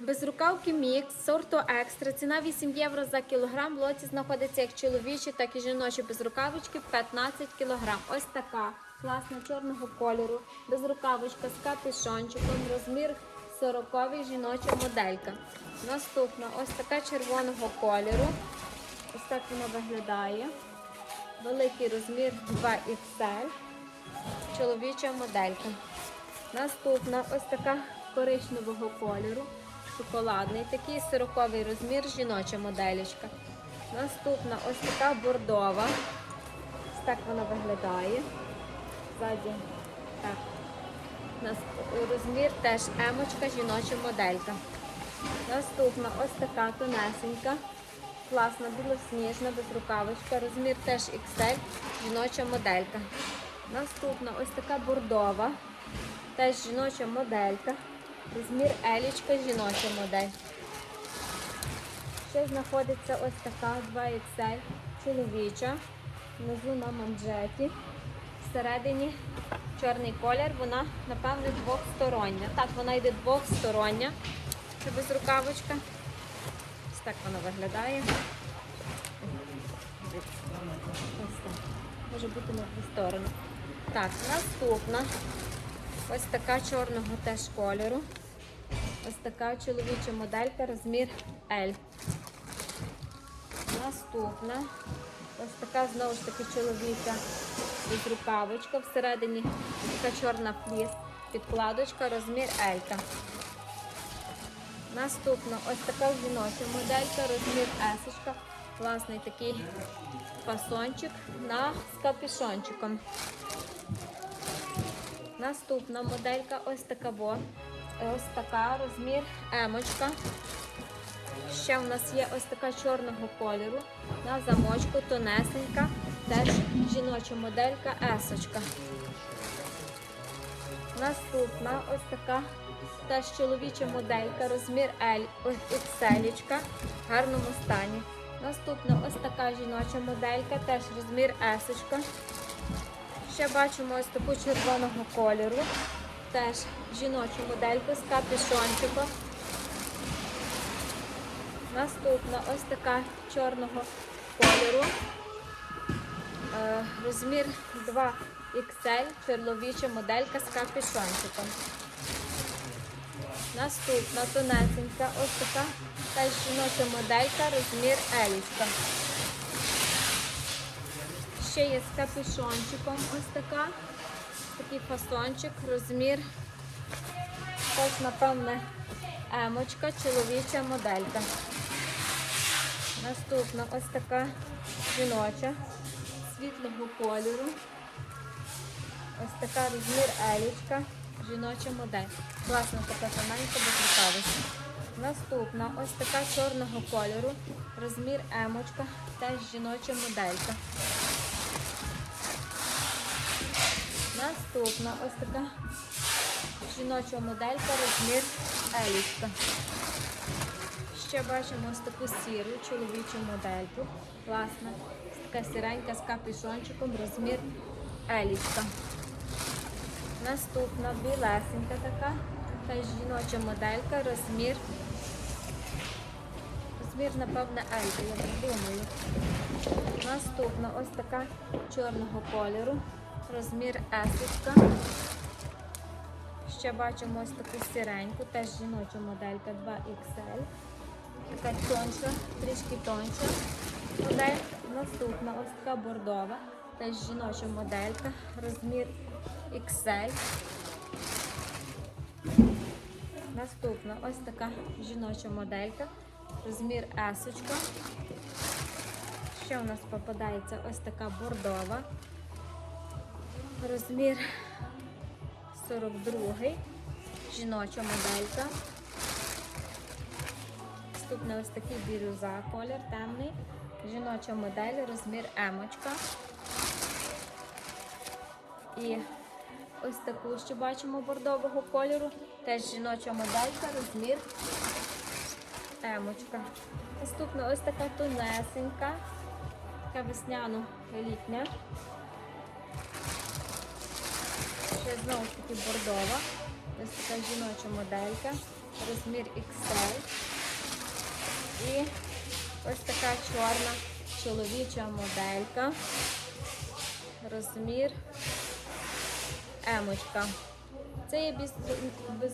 Безрукавки мікс, сорту екстра. Ціна 8 євро за кілограм. В лоті знаходиться як чоловічі, так і жіночі безрукавочки 15 кілограм. Ось така класна чорного кольору. Безрукавочка з капюшончиком. Розмір 40 жіноча моделька. Наступна ось така червоного кольору. Ось так вона виглядає. Великий розмір 2XL. Чоловіча моделька. Наступна ось така коричневого кольору. Шоколадний, такий сироковий розмір, жіноча моделечка. Наступна ось така бордова. Ось так вона виглядає. Ззаді так. Розмір теж емочка, жіноча моделька. Наступна ось така тонесенька. Класна, білосніжна, безрукавочка. Розмір теж XL, жіноча моделька. Наступна ось така бордова. Теж жіноча моделька. Розмір елічка, жіноча модель. Ще знаходиться ось така 2XL чоловіча. Внизу на манжеті. Всередині чорний колір, вона, напевне, двохстороння. Так, вона йде двохстороння. Це безрукавочка. Ось так вона виглядає. Ось так. Може бути на дві сторони. Так, наступна. Ось така чорного теж кольору. Ось така чоловіча моделька, розмір L. Наступна. Ось така знову ж таки чоловіча безрукавочка. Всередині така чорна фліс. Підкладочка, розмір L. Наступна ось така жіноча моделька, розмір S. Класний такий фасончик на з капюшончиком. Наступна моделька ось така во. Ось така розмір емочка. Ще в нас є ось така чорного кольору на замочку, тонесенька, теж жіноча моделька есочка. Наступна ось така теж чоловіча моделька, розмір L, XL, в гарному стані. Наступна ось така жіноча моделька, теж розмір есочка. Ще бачимо ось таку червоного кольору. Теж жіночу модельку з капюшончиком. Наступна ось така чорного кольору. Е, розмір 2XL, чоловіча моделька з капюшончиком. Наступна тонесенька, ось така теж жіноча моделька, розмір елічка. Ще є з капюшончиком ось така. Такий фасончик, розмір. Теж, напевне, емочка, чоловіча моделька. Наступна ось така жіноча, світлого кольору. Ось така розмір елічка, жіноча модель. Класна така тоненька без рукавиці. Наступна ось така чорного кольору, розмір емочка, теж жіноча моделька. Наступна ось така жіноча моделька, розмір елічка. Ще бачимо ось таку сіру чоловічу модельку. Класна. Така сіренька з капюшончиком, розмір елічка. Наступна білесенька така. Теж жіноча моделька, розмір. Розмір, напевне, елька, я так думаю. Наступна ось така чорного кольору, розмір есочка. Ще бачимо ось таку сіреньку, теж жіноча моделька 2XL. Така тонша, трішки тонша. Модель. Наступна ось така бордова, теж жіноча моделька, розмір XL. Наступна ось така жіноча моделька, розмір S. Ще у нас попадається ось така бордова. Розмір 42 жіноча моделька. Наступний ось такий бірюза, колір темний. Жіноча модель, розмір емочка. І ось таку ще бачимо бордового кольору. Теж жіноча моделька, розмір емочка. Наступна ось така тонесенька, така весняно-літня. Знову ж таки бордова. Ось така жіноча моделька. розмір XL. І ось така чорна чоловіча моделька. Розмір емочка. Це є без